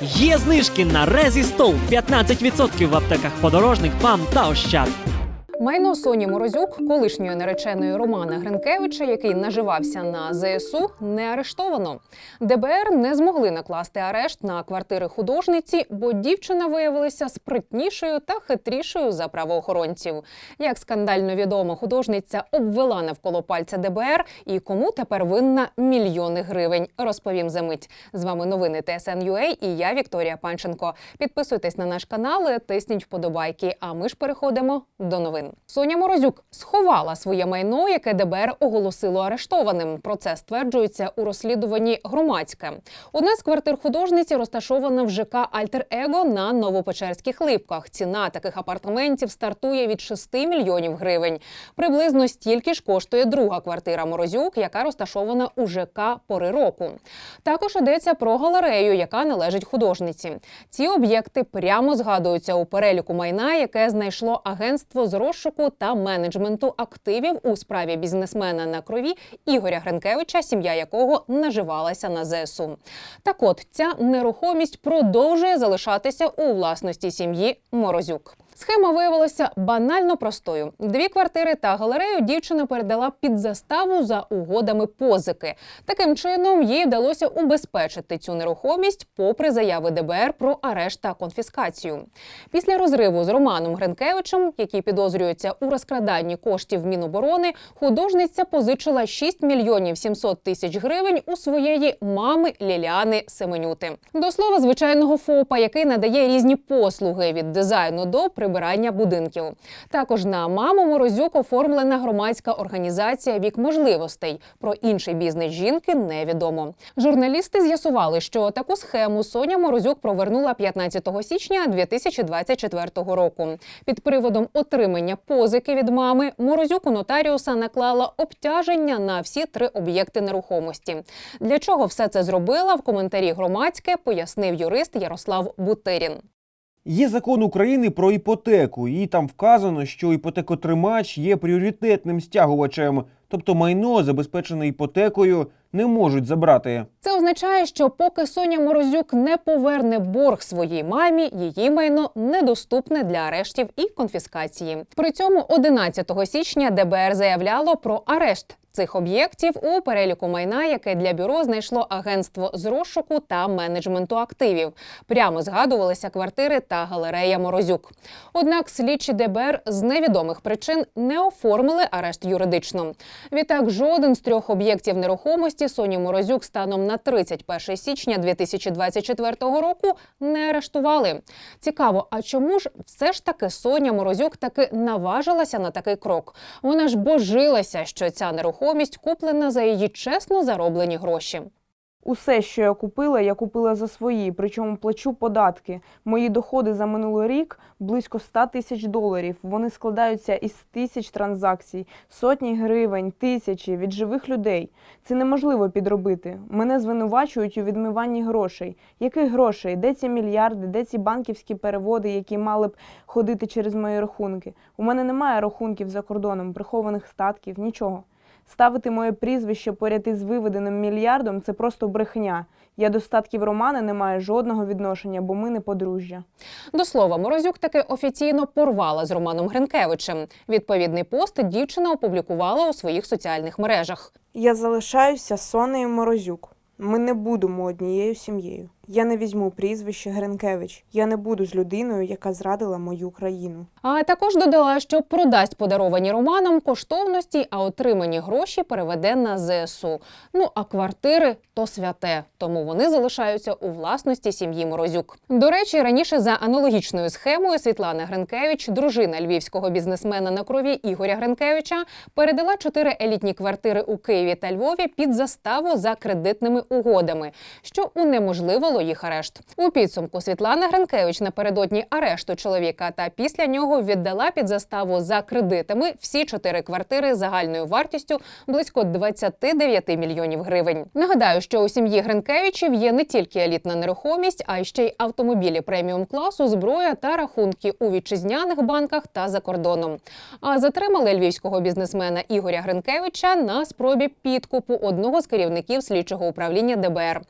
Є знижки на Резі Стол 15% в аптеках подорожник, ПАМ та Ощад. Майно Соні Морозюк, колишньої нареченої Романа Гринкевича, який наживався на ЗСУ, не арештовано. ДБР не змогли накласти арешт на квартири художниці, бо дівчина виявилася спритнішою та хитрішою за правоохоронців. Як скандально відомо, художниця обвела навколо пальця ДБР і кому тепер винна мільйони гривень. Розповім за мить. З вами новини ТСН.UA і я Вікторія Панченко. Підписуйтесь на наш канал, тисніть вподобайки. А ми ж переходимо до новин. Соня Морозюк сховала своє майно, яке ДБР оголосило арештованим. Про це стверджується у розслідуванні громадське. Одна з квартир художниці розташована в ЖК Альтер Его на Новопечерських липках. Ціна таких апартаментів стартує від 6 мільйонів гривень. Приблизно стільки ж коштує друга квартира Морозюк, яка розташована у ЖК пори року. Також йдеться про галерею, яка належить художниці. Ці об'єкти прямо згадуються у переліку майна, яке знайшло агентство з розшуку та менеджменту активів у справі бізнесмена на крові Ігоря Гринкевича, сім'я якого наживалася на ЗСУ. Так от ця нерухомість продовжує залишатися у власності сім'ї Морозюк. Схема виявилася банально простою. Дві квартири та галерею дівчина передала під заставу за угодами позики. Таким чином їй вдалося убезпечити цю нерухомість, попри заяви ДБР про арешт та конфіскацію. Після розриву з Романом Гринкевичем, який підозрюється у розкраданні коштів Міноборони, художниця позичила 6 мільйонів 700 тисяч гривень у своєї мами Ліліани Семенюти. До слова, звичайного ФОПа, який надає різні послуги від дизайну до прибирання будинків. Також на маму Морозюк оформлена громадська організація Вік можливостей. Про інший бізнес жінки невідомо. Журналісти з'ясували, що таку схему Соня Морозюк провернула 15 січня 2024 року. Під приводом отримання позики від мами Морозюк у нотаріуса наклала обтяження на всі три об'єкти нерухомості. Для чого все це зробила в коментарі громадське пояснив юрист Ярослав Бутирін. Є закон України про іпотеку, і там вказано, що іпотекотримач є пріоритетним стягувачем, тобто майно, забезпечене іпотекою, не можуть забрати. Це означає, що поки Соня Морозюк не поверне борг своїй мамі, її майно недоступне для арештів і конфіскації. При цьому 11 січня ДБР заявляло про арешт. Цих об'єктів у переліку майна, яке для бюро знайшло агентство з розшуку та менеджменту активів. Прямо згадувалися квартири та галерея Морозюк. Однак слідчі ДБР з невідомих причин не оформили арешт юридично. Відтак, жоден з трьох об'єктів нерухомості Соні Морозюк станом на 31 січня 2024 року не арештували. Цікаво, а чому ж все ж таки Соня Морозюк таки наважилася на такий крок? Вона ж божилася, що ця нерухомість куплена за її чесно зароблені гроші. Усе, що я купила, я купила за свої, причому плачу податки. Мої доходи за минулий рік близько 100 тисяч доларів. Вони складаються із тисяч транзакцій, сотні гривень, тисячі від живих людей. Це неможливо підробити. Мене звинувачують у відмиванні грошей. Яких грошей? Де ці мільярди, де ці банківські переводи, які мали б ходити через мої рахунки? У мене немає рахунків за кордоном, прихованих статків, нічого. Ставити моє прізвище поряд із виведеним мільярдом це просто брехня. Я до статків Романа не маю жодного відношення, бо ми не подружжя. До слова, Морозюк таки офіційно порвала з Романом Гринкевичем. Відповідний пост дівчина опублікувала у своїх соціальних мережах. Я залишаюся Сонею Морозюк. Ми не будемо однією сім'єю. Я не візьму прізвище Гринкевич. Я не буду з людиною, яка зрадила мою країну. А також додала, що продасть подаровані Романом коштовності, а отримані гроші переведе на ЗСУ. Ну а квартири то святе, тому вони залишаються у власності сім'ї Морозюк. До речі, раніше за аналогічною схемою Світлана Гринкевич, дружина львівського бізнесмена на крові Ігоря Гринкевича, передала чотири елітні квартири у Києві та Львові під заставу за кредитними угодами, що унеможливило їх арешт. У підсумку Світлана Гринкевич напередодні арешту чоловіка та після нього віддала під заставу за кредитами всі чотири квартири загальною вартістю близько 29 мільйонів гривень. Нагадаю, що у сім'ї Гринкевичів є не тільки елітна нерухомість, а ще й автомобілі преміум класу, зброя та рахунки у вітчизняних банках та за кордоном. А затримали львівського бізнесмена Ігоря Гринкевича на спробі підкупу одного з керівників слідчого управління ДБР.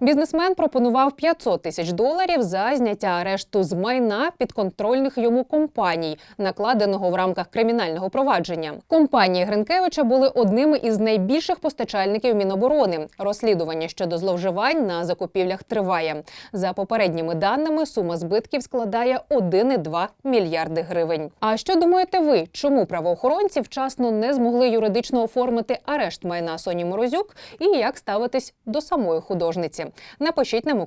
Бізнесмен пропонував запропонував 500 тисяч доларів за зняття арешту з майна підконтрольних йому компаній, накладеного в рамках кримінального провадження. Компанії Гринкевича були одними із найбільших постачальників Міноборони. Розслідування щодо зловживань на закупівлях триває. За попередніми даними, сума збитків складає 1,2 мільярди гривень. А що думаєте ви, чому правоохоронці вчасно не змогли юридично оформити арешт майна Соні Морозюк і як ставитись до самої художниці? Напишіть нам у